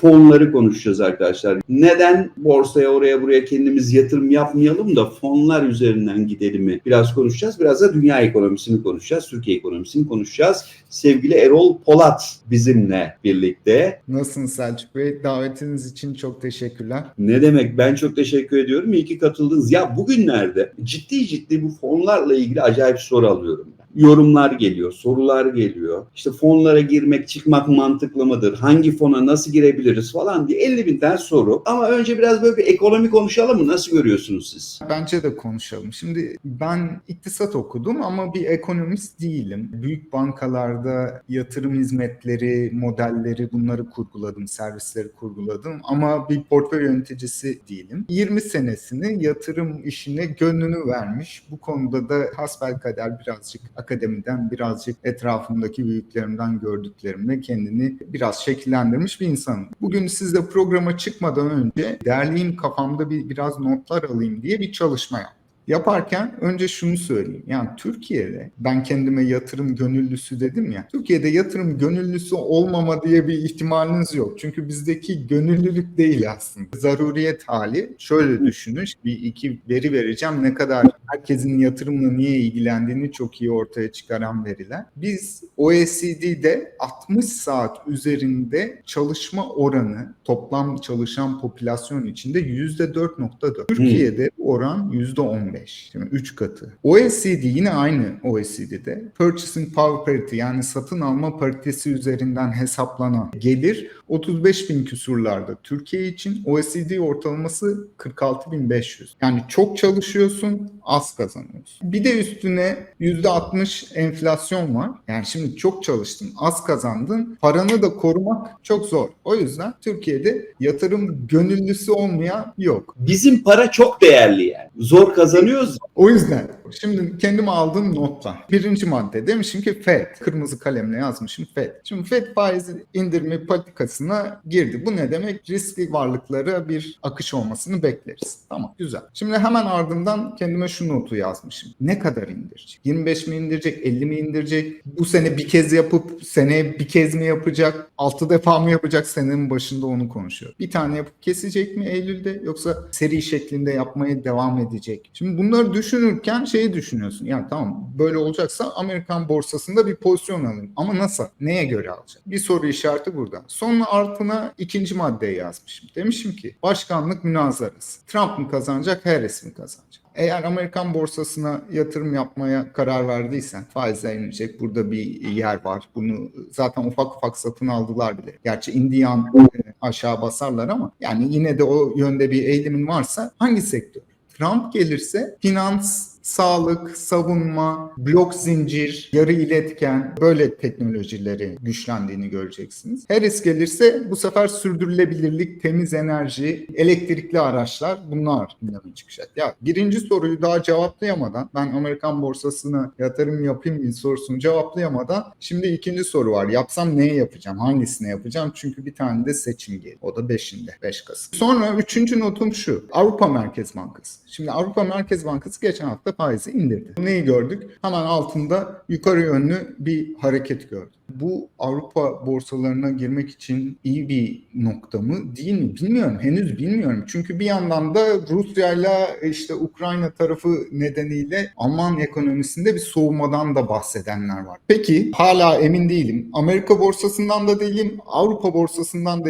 fonları konuşacağız arkadaşlar. Neden borsaya oraya buraya kendimiz yatırım yapmayalım da fonlar üzerinden gidelim mi? Biraz konuşacağız. Biraz da dünya ekonomisini konuşacağız. Türkiye ekonomisini konuşacağız. Sevgili Erol Polat bizimle birlikte. Nasılsınız Selçuk Bey? Davetiniz için çok teşekkürler. Ne demek? Ben çok teşekkür ediyorum. İyi ki katıldınız. Ya bugünlerde ciddi ciddi bu fonlarla ilgili acayip soru alıyorum. Yorumlar geliyor, sorular geliyor. İşte fonlara girmek, çıkmak mantıklı mıdır? Hangi fona nasıl girebiliriz falan diye 50 bin tane soru. Ama önce biraz böyle bir ekonomi konuşalım mı? Nasıl görüyorsunuz siz? Bence de konuşalım. Şimdi ben iktisat okudum ama bir ekonomist değilim. Büyük bankalarda yatırım hizmetleri, modelleri bunları kurguladım, servisleri kurguladım ama bir portföy yöneticisi değilim. 20 senesini yatırım işine gönlünü vermiş. Bu konuda da hasbelkader birazcık akademiden, birazcık etrafımdaki büyüklerimden gördüklerimle kendini biraz şekillendirmiş bir insanım. Bugün sizle programa çıkmadan önce derleyeyim kafamda bir biraz notlar alayım diye bir çalışma yaptım. Yaparken önce şunu söyleyeyim. Yani Türkiye'de ben kendime yatırım gönüllüsü dedim ya. Türkiye'de yatırım gönüllüsü olmama diye bir ihtimaliniz yok. Çünkü bizdeki gönüllülük değil aslında. Zaruriyet hali. Şöyle düşünün. Bir iki veri vereceğim. Ne kadar herkesin yatırımla niye ilgilendiğini çok iyi ortaya çıkaran veriler. Biz OECD'de 60 saat üzerinde çalışma oranı toplam çalışan popülasyon içinde %4.4. Türkiye'de bu oran %15. Şimdi 3 katı. OECD yine aynı OECD'de Purchasing Power Parity yani satın alma paritesi üzerinden hesaplanan gelir 35 bin küsurlarda. Türkiye için OECD ortalaması 46.500. Yani çok çalışıyorsun, az kazanıyorsun. Bir de üstüne %60 enflasyon var. Yani şimdi çok çalıştın, az kazandın. Paranı da korumak çok zor. O yüzden Türkiye'de yatırım gönüllüsü olmayan yok. Bizim para çok değerli yani. Zor kazanıyoruz. O yüzden şimdi kendime aldığım notlar. Birinci madde demişim ki FED. Kırmızı kalemle yazmışım FED. Şimdi FED faiz indirme politikasına girdi. Bu ne demek? Riskli varlıklara bir akış olmasını bekleriz. Tamam güzel. Şimdi hemen ardından kendime şu notu yazmışım. Ne kadar indirecek? 25 mi indirecek? 50 mi indirecek? Bu sene bir kez yapıp seneye bir kez mi yapacak? 6 defa mı yapacak? Senenin başında onu konuşuyor. Bir tane yapıp kesecek mi Eylül'de yoksa seri şeklinde yapmaya devam edecek? Şimdi bunları düşünürken şeyi düşünüyorsun. Yani tamam böyle olacaksa Amerikan borsasında bir pozisyon alayım. Ama nasıl? Neye göre alacağım? Bir soru işareti burada. Sonra altına ikinci maddeyi yazmışım. Demişim ki başkanlık münazarası. Trump mı kazanacak, Harris mi kazanacak? Eğer Amerikan borsasına yatırım yapmaya karar verdiysen faizler inecek. Burada bir yer var. Bunu zaten ufak ufak satın aldılar bile. Gerçi indiyan aşağı basarlar ama yani yine de o yönde bir eğilimin varsa hangi sektör? Trump gelirse finans, sağlık, savunma, blok zincir, yarı iletken böyle teknolojileri güçlendiğini göreceksiniz. Harris gelirse bu sefer sürdürülebilirlik, temiz enerji, elektrikli araçlar bunlar gündeme çıkacak. Ya birinci soruyu daha cevaplayamadan ben Amerikan borsasına yatırım yapayım mı sorusunu cevaplayamadan şimdi ikinci soru var. Yapsam neye yapacağım? Hangisine yapacağım? Çünkü bir tane de seçim geliyor. O da 5'inde. 5 Kasım. Sonra üçüncü notum şu. Avrupa Merkez Bankası. Şimdi Avrupa Merkez Bankası geçen hafta faizi indirdi. Neyi gördük? Hemen altında yukarı yönlü bir hareket gördük. Bu Avrupa borsalarına girmek için iyi bir nokta mı değil mi bilmiyorum. Henüz bilmiyorum. Çünkü bir yandan da Rusya ile işte Ukrayna tarafı nedeniyle Alman ekonomisinde bir soğumadan da bahsedenler var. Peki hala emin değilim. Amerika borsasından da değilim. Avrupa borsasından da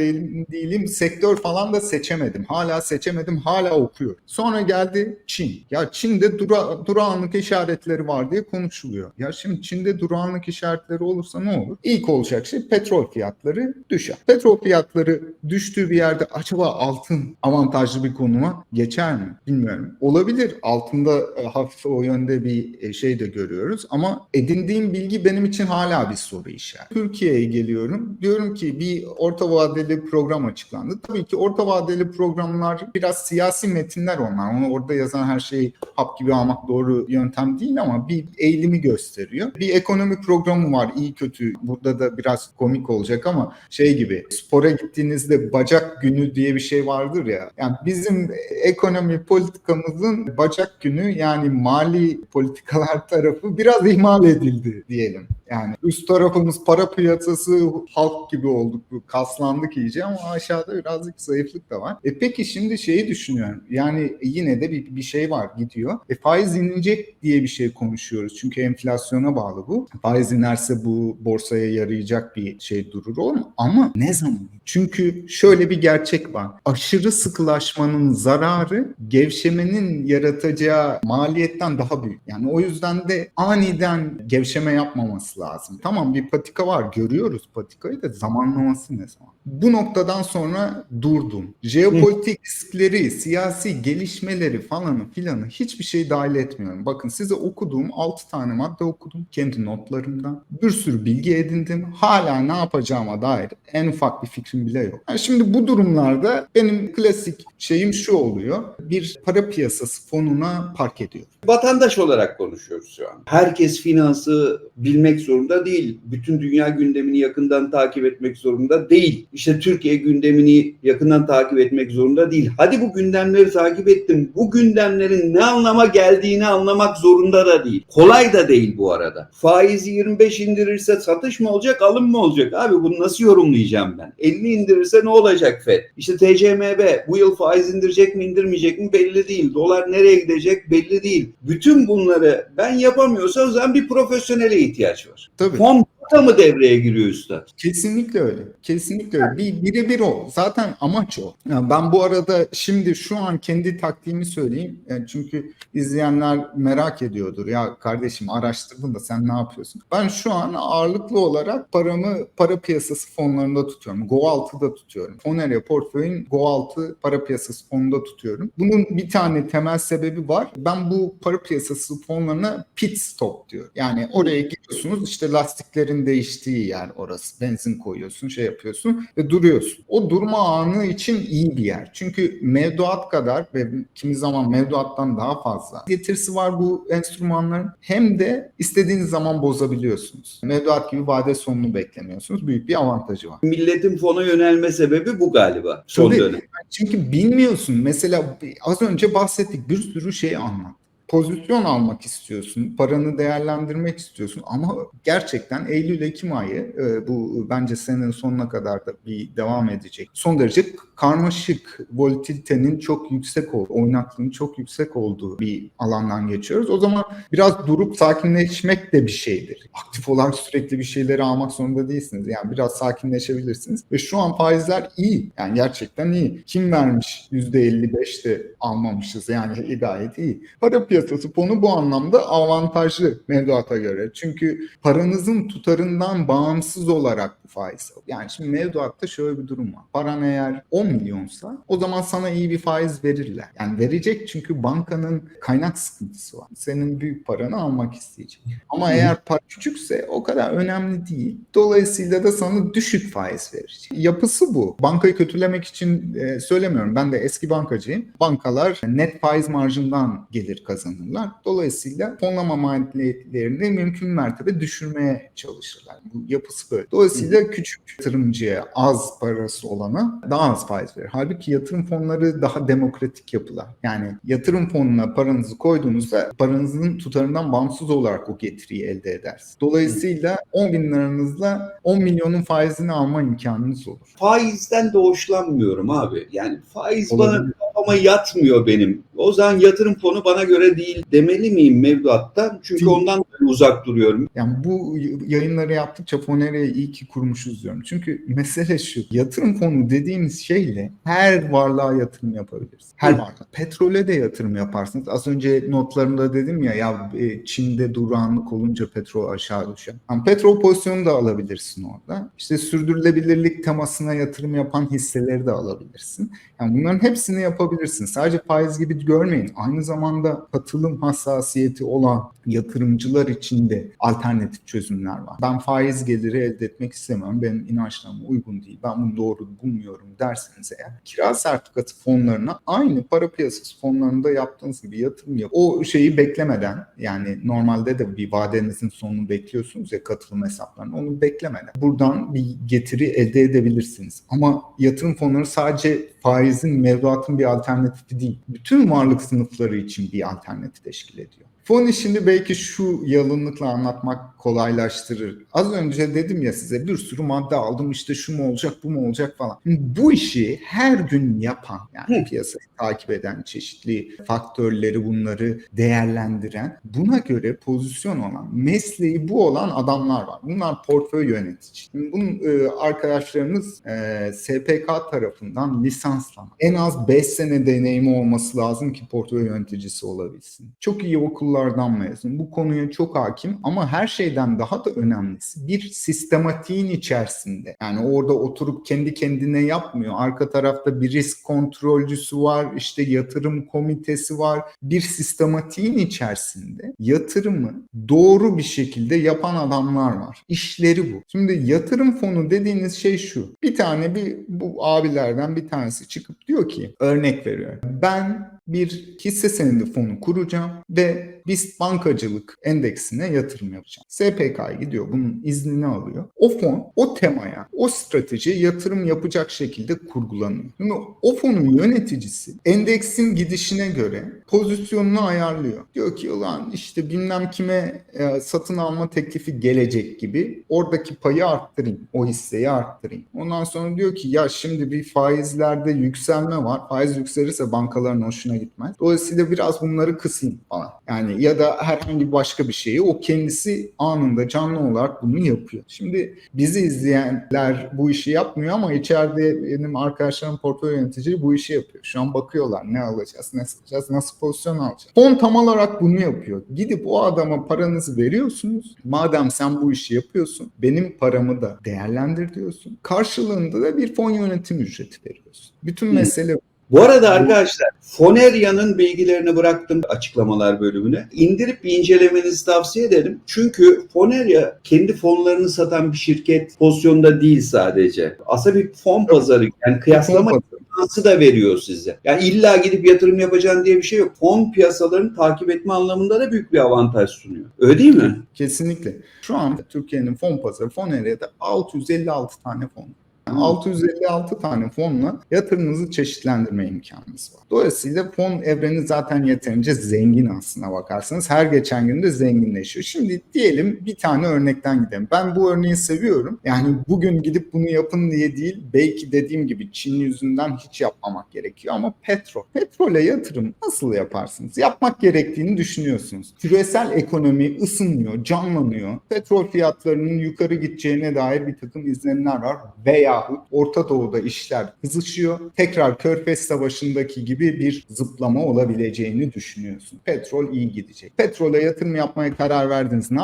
değilim. Sektör falan da seçemedim. Hala seçemedim. Hala okuyorum. Sonra geldi Çin. Ya Çin'de dura, durağanlık işaretleri var diye konuşuluyor. Ya şimdi Çin'de durağanlık işaretleri olursa ne olur? İlk olacak şey petrol fiyatları düşer. Petrol fiyatları düştüğü bir yerde acaba altın avantajlı bir konuma geçer mi? Bilmiyorum. Olabilir. Altında e, hafif o yönde bir e, şey de görüyoruz ama edindiğim bilgi benim için hala bir soru işareti. Türkiye'ye geliyorum. Diyorum ki bir orta vadeli program açıklandı. Tabii ki orta vadeli programlar biraz siyasi metinler onlar. Onu orada yazan her şeyi hap gibi almak doğru yöntem değil ama bir eğilimi gösteriyor. Bir ekonomi programı var iyi kötü. Burada da biraz komik olacak ama şey gibi spora gittiğinizde bacak günü diye bir şey vardır ya. Yani bizim ekonomi politikamızın bacak günü yani mali politikalar tarafı biraz ihmal edildi diyelim. Yani üst tarafımız para piyasası halk gibi olduk. Kaslandık iyice ama aşağıda birazcık zayıflık da var. E peki şimdi şeyi düşünüyorum. Yani yine de bir, bir şey var gidiyor. E faiz inecek diye bir şey konuşuyoruz. Çünkü enflasyona bağlı bu. Faiz inerse bu borsaya yarayacak bir şey durur olur? Ama ne zaman? Çünkü şöyle bir gerçek var. Aşırı sıkılaşmanın zararı gevşemenin yaratacağı maliyetten daha büyük. Yani o yüzden de aniden gevşeme yapmaması lazım. Tamam bir patika var görüyoruz patikayı da zamanlaması ne zaman? Bu noktadan sonra durdum. Jeopolitik riskleri, siyasi gelişmeleri falanı filanı hiçbir şey dahil etmiyorum. Bakın size okuduğum 6 tane madde okudum kendi notlarımdan. Bir sürü bilgi edindim. Hala ne yapacağıma dair en ufak bir fikrim bile yok. Yani şimdi bu durumlarda benim klasik şeyim şu oluyor. Bir para piyasası fonuna park ediyor. Vatandaş olarak konuşuyoruz şu an. Herkes finansı bilmek zorunda değil. Bütün dünya gündemini yakından takip etmek zorunda değil. İşte Türkiye gündemini yakından takip etmek zorunda değil. Hadi bu gündemleri takip ettim. Bu gündemlerin ne anlama geldiğini anlamak zorunda da değil. Kolay da değil bu arada. Faizi 25 indirirse satış mı olacak, alım mı olacak? Abi bunu nasıl yorumlayacağım ben? 50 indirirse ne olacak FED? İşte TCMB bu yıl faiz indirecek mi indirmeyecek mi belli değil. Dolar nereye gidecek belli değil. Bütün bunları ben yapamıyorsam o zaman bir profesyonele ihtiyaç var. Tabii. Fon da mı devreye giriyor üstad? Kesinlikle öyle. Kesinlikle öyle. Bir, birebir o. Zaten amaç o. Yani ben bu arada şimdi şu an kendi taktiğimi söyleyeyim. Yani çünkü izleyenler merak ediyordur. Ya kardeşim araştırdın da sen ne yapıyorsun? Ben şu an ağırlıklı olarak paramı para piyasası fonlarında tutuyorum. Go 6'da tutuyorum. Fonerya portföyün Go 6 para piyasası fonunda tutuyorum. Bunun bir tane temel sebebi var. Ben bu para piyasası fonlarına pit stop diyor. Yani oraya gidiyorsunuz işte lastiklerin değiştiği yer orası. Benzin koyuyorsun, şey yapıyorsun ve duruyorsun. O durma anı için iyi bir yer. Çünkü mevduat kadar ve kimi zaman mevduattan daha fazla getirisi var bu enstrümanların. Hem de istediğiniz zaman bozabiliyorsunuz. Mevduat gibi vade sonunu beklemiyorsunuz. Büyük bir avantajı var. Milletin fona yönelme sebebi bu galiba son Tabii. dönem. Çünkü bilmiyorsun. Mesela az önce bahsettik bir sürü şey anlat. Pozisyon almak istiyorsun, paranı değerlendirmek istiyorsun ama gerçekten Eylül-Ekim ayı e, bu bence senenin sonuna kadar da bir devam edecek. Son derece karmaşık, volatilitenin çok yüksek olduğu, oynaklığın çok yüksek olduğu bir alandan geçiyoruz. O zaman biraz durup sakinleşmek de bir şeydir. Aktif olarak sürekli bir şeyleri almak zorunda değilsiniz. Yani biraz sakinleşebilirsiniz. Ve şu an faizler iyi. Yani gerçekten iyi. Kim vermiş %55'te almamışız. Yani gayet iyi. Para fonu bu anlamda avantajlı mevduata göre. Çünkü paranızın tutarından bağımsız olarak bu faiz. Yani şimdi mevduatta şöyle bir durum var. Paran eğer 10 milyonsa o zaman sana iyi bir faiz verirler. Yani verecek çünkü bankanın kaynak sıkıntısı var. Senin büyük paranı almak isteyecek. Ama eğer para küçükse o kadar önemli değil. Dolayısıyla da sana düşük faiz verecek. Yapısı bu. Bankayı kötülemek için e, söylemiyorum. Ben de eski bankacıyım. Bankalar net faiz marjından gelir kazanırlar. Dolayısıyla fonlama maliyetlerini mümkün mertebe düşürmeye çalışırlar. Bu yapısı böyle. Dolayısıyla küçük yatırımcıya az parası olana daha az faiz verir. Halbuki yatırım fonları daha demokratik yapılar. Yani yatırım fonuna paranızı koyduğunuzda paranızın tutarından bağımsız olarak o getiriyi elde edersiniz. Dolayısıyla 10 bin liranızla 10 milyonun faizini alma imkanınız olur. Faizden de hoşlanmıyorum abi. Yani faiz Olabilir. bana kafama yatmıyor benim. O zaman yatırım fonu bana göre değil demeli miyim mevduatta? Çünkü Değil. ondan uzak duruyorum. Yani bu yayınları yaptıkça Fonera'yı iyi ki kurmuşuz diyorum. Çünkü mesele şu. Yatırım fonu dediğimiz şeyle her varlığa yatırım yapabiliriz. Her Hı. varlığa. Petrole de yatırım yaparsınız. Az önce notlarımda dedim ya ya e, Çin'de durağanlık olunca petrol aşağı düşer. Yani petrol pozisyonu da alabilirsin orada. İşte sürdürülebilirlik temasına yatırım yapan hisseleri de alabilirsin. Yani bunların hepsini yapabilirsin. Sadece faiz gibi görmeyin. Aynı zamanda katılım hassasiyeti olan yatırımcılar için de alternatif çözümler var. Ben faiz geliri elde etmek istemiyorum. Benim inançlarıma uygun değil. Ben bunu doğru bulmuyorum derseniz eğer kira sertifikatı fonlarına aynı para piyasası fonlarında yaptığınız gibi yatırım yap. O şeyi beklemeden yani normalde de bir vadenizin sonunu bekliyorsunuz ya katılım hesaplarını onu beklemeden buradan bir getiri elde edebilirsiniz. Ama yatırım fonları sadece faizin mevduatın bir alternatifi değil. Bütün varlık sınıfları için bir alternatif teşkil ediyor. Fon işini belki şu yalınlıkla anlatmak kolaylaştırır. Az önce dedim ya size bir sürü madde aldım işte şu mu olacak bu mu olacak falan. Bu işi her gün yapan yani piyasayı takip eden çeşitli faktörleri bunları değerlendiren buna göre pozisyon olan mesleği bu olan adamlar var. Bunlar portföy yönetici. Bunun e, arkadaşlarımız e, SPK tarafından lisanslama. En az 5 sene deneyimi olması lazım ki portföy yöneticisi olabilsin. Çok iyi okullardan mezun. Bu konuya çok hakim ama her şeyden daha da önemlisi bir sistematiğin içerisinde. Yani orada oturup kendi kendine yapmıyor. Arka tarafta bir risk kontrolcüsü var, işte yatırım komitesi var. Bir sistematiğin içerisinde yatırımı doğru bir şekilde yapan adamlar var. İşleri bu. Şimdi yatırım fonu dediğiniz şey şu. Bir tane bir bu abilerden bir tanesi çıkıp diyor ki örnek veriyor. Ben bir hisse senedi fonu kuracağım ve BIST bankacılık endeksine yatırım yapacağım. SPK gidiyor bunun iznini alıyor. O fon o temaya, o strateji yatırım yapacak şekilde kurgulanıyor. Şimdi o fonun yöneticisi endeksin gidişine göre pozisyonunu ayarlıyor. Diyor ki ulan işte bilmem kime e, satın alma teklifi gelecek gibi oradaki payı arttırayım. O hisseyi arttırayım. Ondan sonra diyor ki ya şimdi bir faizlerde yükselme var. Faiz yükselirse bankaların hoşuna gitmez. Dolayısıyla biraz bunları kısayım falan. Yani ya da herhangi başka bir şeyi o kendisi anında canlı olarak bunu yapıyor. Şimdi bizi izleyenler bu işi yapmıyor ama içeride benim arkadaşlarım portföy yönetici bu işi yapıyor. Şu an bakıyorlar ne alacağız, ne satacağız, nasıl pozisyon alacağız. Fon tam olarak bunu yapıyor. Gidip o adama paranızı veriyorsunuz. Madem sen bu işi yapıyorsun benim paramı da değerlendir diyorsun. Karşılığında da bir fon yönetim ücreti veriyorsun. Bütün mesele bu. Arada arkadaşlar Foneria'nın bilgilerini bıraktım açıklamalar bölümüne. İndirip bir incelemenizi tavsiye ederim. Çünkü Foneria kendi fonlarını satan bir şirket pozisyonda değil sadece. Aslında bir fon pazarı yani kıyaslama şansı da veriyor size. Yani illa gidip yatırım yapacaksın diye bir şey yok. Fon piyasalarını takip etme anlamında da büyük bir avantaj sunuyor. Öyle değil mi? Kesinlikle. Şu an Türkiye'nin fon pazarı, fon da 656 tane fon. Yani 656 tane fonla yatırımınızı çeşitlendirme imkanınız var. Dolayısıyla fon evreni zaten yeterince zengin aslına bakarsanız. Her geçen gün de zenginleşiyor. Şimdi diyelim bir tane örnekten gidelim. Ben bu örneği seviyorum. Yani bugün gidip bunu yapın diye değil, belki dediğim gibi Çin yüzünden hiç yapmamak gerekiyor. Ama petrol. Petrole yatırım nasıl yaparsınız? Yapmak gerektiğini düşünüyorsunuz. Küresel ekonomi ısınıyor, canlanıyor. Petrol fiyatlarının yukarı gideceğine dair bir takım izlenimler var. Veya yahut Orta Doğu'da işler kızışıyor. Tekrar Körfez Savaşı'ndaki gibi bir zıplama olabileceğini düşünüyorsun. Petrol iyi gidecek. Petrole yatırım yapmaya karar verdiniz. Ne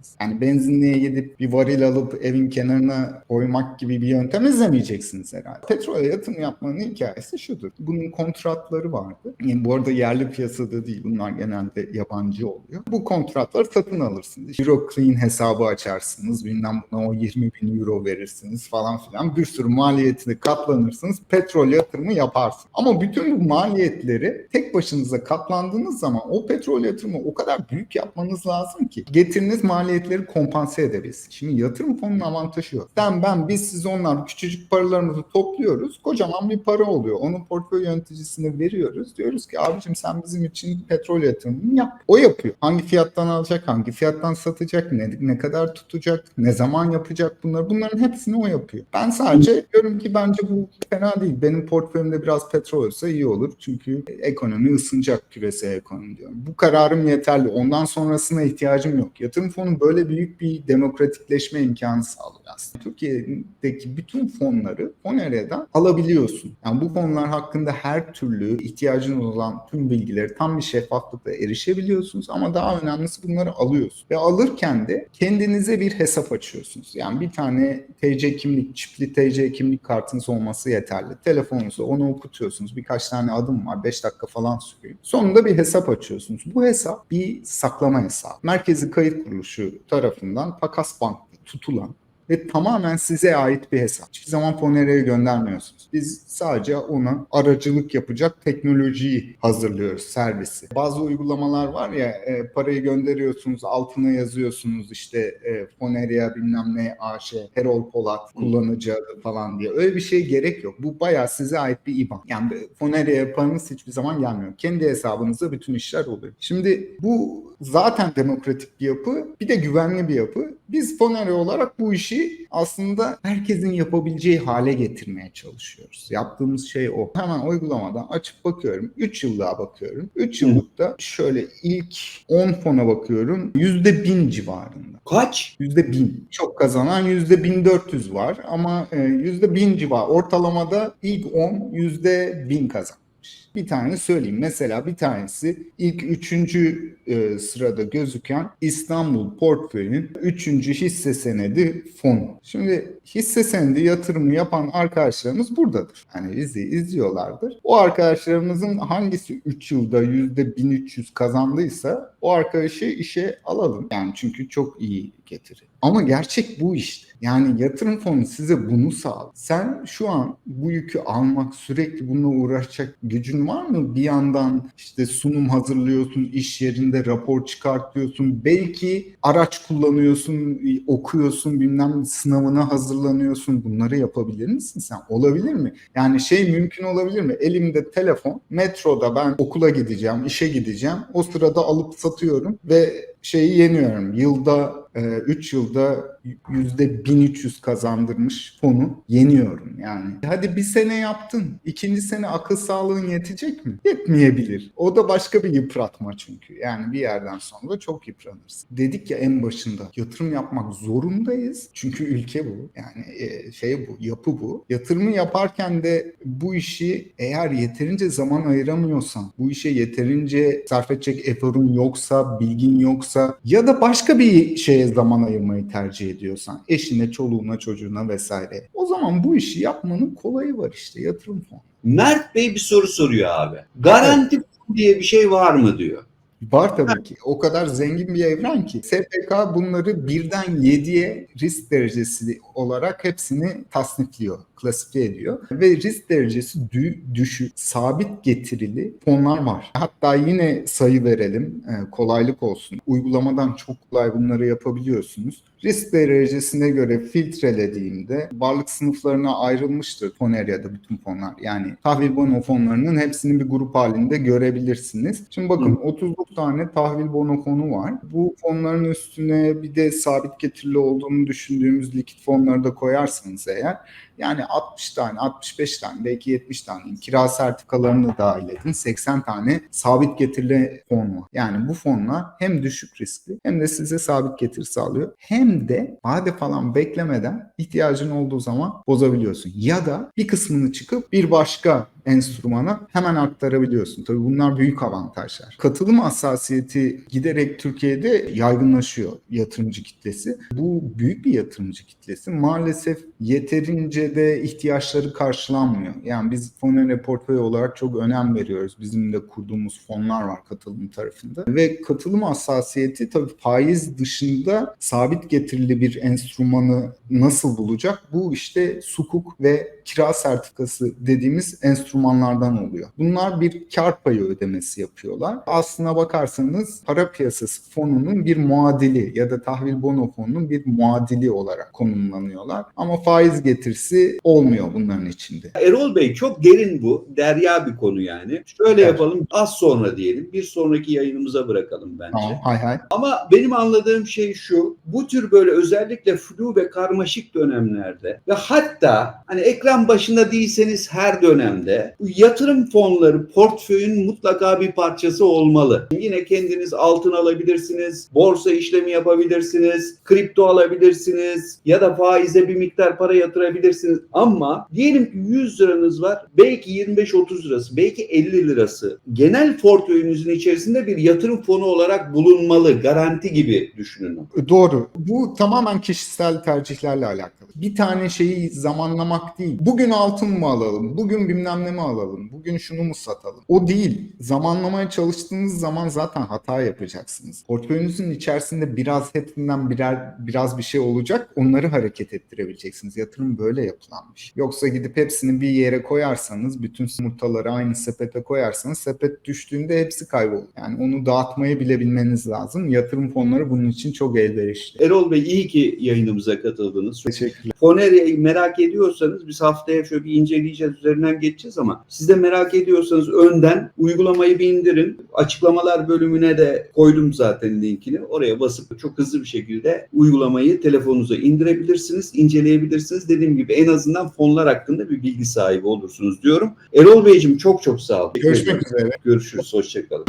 yapacaksınız? Yani benzinliğe gidip bir varil alıp evin kenarına koymak gibi bir yöntem izlemeyeceksiniz herhalde. Petrole yatırım yapmanın hikayesi şudur. Bunun kontratları vardı. Yani bu arada yerli piyasada değil. Bunlar genelde yabancı oluyor. Bu kontratları satın alırsınız. Euro Clean hesabı açarsınız. Bilmem buna o 20 bin euro verirsiniz falan filan. Bir sürü maliyetine katlanırsınız. Petrol yatırımı yaparsınız. Ama bütün bu maliyetleri tek başınıza katlandığınız zaman o petrol yatırımı o kadar büyük yapmanız lazım ki getiriniz maliyetleri kompanse edebilsin. Şimdi yatırım fonunun avantajı yok. Sen ben biz siz onlar küçücük paralarımızı topluyoruz. Kocaman bir para oluyor. Onu portföy yöneticisine veriyoruz. Diyoruz ki abicim sen bizim için petrol yatırımını yap. O yapıyor. Hangi fiyattan alacak, hangi fiyattan satacak, ne, ne kadar tutacak, ne zaman yapacak bunları. Bunların hepsini o yapıyor. Ben sadece diyorum ki bence bu fena değil. Benim portföyümde biraz petrol olsa iyi olur. Çünkü ekonomi ısınacak küresel ekonomi diyorum. Bu kararım yeterli. Ondan sonrasına ihtiyacım yok. Yatırım fonu böyle büyük bir demokratikleşme imkanı sağlıyor aslında. Türkiye'deki bütün fonları Fonera'dan alabiliyorsun. Yani bu fonlar hakkında her türlü ihtiyacın olan tüm bilgileri tam bir şeffaflıkla erişebiliyorsunuz ama daha önemlisi bunları alıyorsunuz. Ve alırken de kendinize bir hesap açıyorsunuz. Yani bir tane TC kimlik, çipli TC kimlik kartınız olması yeterli. Telefonunuzu onu okutuyorsunuz. Birkaç tane adım var. 5 dakika falan sürüyor. Sonunda bir hesap açıyorsunuz. Bu hesap bir saklama hesabı. Merkezi Kayıt Kuruluşu tarafından Takas Bank'ta tutulan ve tamamen size ait bir hesap. Hiçbir zaman Fonere'ye göndermiyorsunuz. Biz sadece ona aracılık yapacak teknolojiyi hazırlıyoruz, servisi. Bazı uygulamalar var ya e, parayı gönderiyorsunuz, altına yazıyorsunuz işte e, Foneria bilmem ne AŞ, Erol Polat kullanıcı falan diye. Öyle bir şey gerek yok. Bu bayağı size ait bir IBAN. Yani Foneria'ya paranız hiçbir zaman gelmiyor. Kendi hesabınızda bütün işler oluyor. Şimdi bu zaten demokratik bir yapı, bir de güvenli bir yapı. Biz Foneria olarak bu işi aslında herkesin yapabileceği hale getirmeye çalışıyoruz. Yaptığımız şey o. Hemen uygulamadan açıp bakıyorum. 3 yıllığa bakıyorum. 3 yıllıkta şöyle ilk 10 fona bakıyorum. %1000 civarında. Kaç? %1000. Çok kazanan %1400 var ama e, %1000 civar. Ortalamada ilk 10 %1000 kazanmış. Bir tane söyleyeyim. Mesela bir tanesi ilk üçüncü e, sırada gözüken İstanbul Portföy'ün üçüncü hisse senedi fonu. Şimdi hisse senedi yatırımı yapan arkadaşlarımız buradadır. Hani bizi izliyorlardır. O arkadaşlarımızın hangisi 3 yılda %1300 kazandıysa o arkadaşı işe alalım. Yani çünkü çok iyi getiri. Ama gerçek bu işte. Yani yatırım fonu size bunu sağlar. Sen şu an bu yükü almak, sürekli bununla uğraşacak gücün var mı? Bir yandan işte sunum hazırlıyorsun, iş yerinde rapor çıkartıyorsun, belki araç kullanıyorsun, okuyorsun, bilmem sınavına hazırlanıyorsun. Bunları yapabilir misin sen? Olabilir mi? Yani şey mümkün olabilir mi? Elimde telefon, metroda ben okula gideceğim, işe gideceğim. O sırada alıp satıyorum ve şeyi yeniyorum. Yılda 3 yılda %1300 kazandırmış fonu yeniyorum yani. Hadi bir sene yaptın. ikinci sene akıl sağlığın yetecek mi? Yetmeyebilir. O da başka bir yıpratma çünkü. Yani bir yerden sonra çok yıpranırsın. Dedik ya en başında yatırım yapmak zorundayız. Çünkü ülke bu. Yani e, şey bu, yapı bu. Yatırımı yaparken de bu işi eğer yeterince zaman ayıramıyorsan, bu işe yeterince sarf edecek eforun yoksa, bilgin yoksa ya da başka bir şeye zaman ayırmayı tercih ediyorsan, eşine, çoluğuna, çocuğuna vesaire. O zaman bu işi yapmanın kolayı var işte yatırım fonu. Mert Bey bir soru soruyor abi. Garanti fon diye bir şey var mı diyor. Var tabii ki. O kadar zengin bir evren ki. SPK bunları birden 7'ye risk derecesi olarak hepsini tasnifliyor, klasifiye ediyor. Ve risk derecesi dü- düşük, sabit getirili fonlar var. Hatta yine sayı verelim, e, kolaylık olsun. Uygulamadan çok kolay bunları yapabiliyorsunuz. Risk derecesine göre filtrelediğimde varlık sınıflarına ayrılmıştır Foneria'da bütün fonlar. Yani tahvil bono fonlarının hepsini bir grup halinde görebilirsiniz. Şimdi bakın 39 tane tahvil bono fonu var. Bu fonların üstüne bir de sabit getirili olduğunu düşündüğümüz likit fonları da koyarsanız eğer yani 60 tane, 65 tane, belki 70 tane kira sertifikalarını da dahil edin. 80 tane sabit getirili fon. Yani bu fonlar hem düşük riskli hem de size sabit getiri sağlıyor. Hem de vade falan beklemeden ihtiyacın olduğu zaman bozabiliyorsun. Ya da bir kısmını çıkıp bir başka enstrümana hemen aktarabiliyorsun. Tabii bunlar büyük avantajlar. Katılım hassasiyeti giderek Türkiye'de yaygınlaşıyor yatırımcı kitlesi. Bu büyük bir yatırımcı kitlesi. Maalesef yeterince de ihtiyaçları karşılanmıyor. Yani biz Fonere portföy olarak çok önem veriyoruz. Bizim de kurduğumuz fonlar var katılım tarafında. Ve katılım hassasiyeti tabii faiz dışında sabit getirili bir enstrümanı nasıl bulacak? Bu işte sukuk ve kira sertifikası dediğimiz enstrümanlardan oluyor. Bunlar bir kar payı ödemesi yapıyorlar. Aslına bakarsanız para piyasası fonunun bir muadili ya da tahvil bono fonunun bir muadili olarak konumlanıyorlar. Ama faiz getirisi olmuyor bunların içinde. Erol Bey çok derin bu. Derya bir konu yani. Şöyle Evet. yapalım. Az sonra diyelim. Bir sonraki yayınımıza bırakalım bence. Tamam, hay hay. Ama benim anladığım şey şu. Bu tür böyle özellikle flu ve karmaşık dönemlerde ve hatta hani ekran başında değilseniz her dönemde yatırım fonları portföyün mutlaka bir parçası olmalı. Yine kendiniz altın alabilirsiniz, borsa işlemi yapabilirsiniz, kripto alabilirsiniz ya da faize bir miktar para yatırabilirsiniz. Ama diyelim ki 100 liranız var, belki 25-30 lirası, belki 50 lirası genel portföyünüzün içerisinde bir yatırım fonu olarak bulunmalı. Garanti gibi düşünün. onu. Doğru. Bu tamamen kişisel tercihlerle alakalı. Bir tane şeyi zamanlamak değil. Bugün altın mı alalım? Bugün bilmem ne tane mi alalım? Bugün şunu mu satalım? O değil. Zamanlamaya çalıştığınız zaman zaten hata yapacaksınız. Portföyünüzün içerisinde biraz hepsinden birer biraz bir şey olacak. Onları hareket ettirebileceksiniz. Yatırım böyle yapılanmış. Yoksa gidip hepsini bir yere koyarsanız, bütün yumurtaları aynı sepete koyarsanız sepet düştüğünde hepsi kaybolur. Yani onu dağıtmayı bile bilmeniz lazım. Yatırım fonları bunun için çok elverişli. Erol Bey iyi ki yayınımıza katıldınız. Teşekkürler. Fonerya'yı merak ediyorsanız biz haftaya şöyle bir inceleyeceğiz, üzerinden geçeceğiz ama siz de merak ediyorsanız önden uygulamayı bir indirin. Açıklamalar bölümüne de koydum zaten linkini. Oraya basıp çok hızlı bir şekilde uygulamayı telefonunuza indirebilirsiniz, inceleyebilirsiniz. Dediğim gibi en azından fonlar hakkında bir bilgi sahibi olursunuz diyorum. Erol Beyciğim çok çok sağ olun. Görüşmek üzere. Görüşürüz. Hoşçakalın.